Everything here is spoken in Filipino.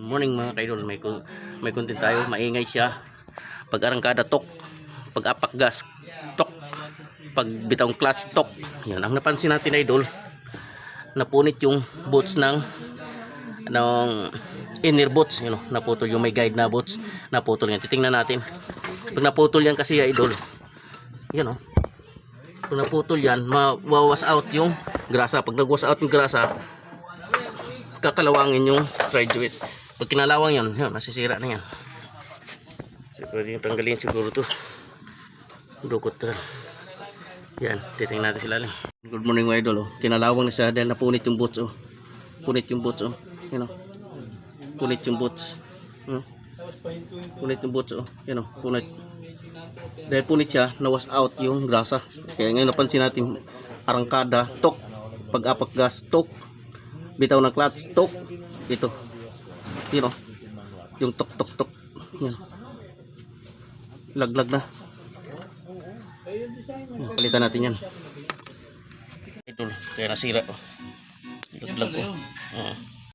Morning mga kaidol, may may content tayo, maingay siya. Pag arangkada tok, pag apak gas tok, pag bitawng clutch tok. Yan ang napansin natin idol. Napunit yung boots ng ng inner boots, you know, naputol yung may guide na boots, naputol yan. Titingnan natin. Pag naputol yan kasi idol, yan oh. Pag naputol yan, mawawas out yung grasa. Pag nagwas out yung grasa, kakalawangin yung weight. Pag kinalawang yan, yun, masisira na yan. So, pwede yung tanggalin siguro to. Dukot na. Yan, titingnan natin sila lang. Good morning mga idol. Oh. Kinalawang na siya dahil napunit yung boots. Oh. Punit yung boots. Oh. Yan oh. Punit yung boots. Hmm. Punit yung boots. Oh. Yan oh. Punit. Dahil punit siya, nawas out yung grasa. Kaya ngayon napansin natin, arangkada, tok, pag-apak gas, tok, bitaw ng clutch, tok, ito. Yun oh. Yung tok, tok, tok. Yan. Laglag na. Yan, Palitan natin yan. Idol, kaya nasira oh. Laglag oh. Oo.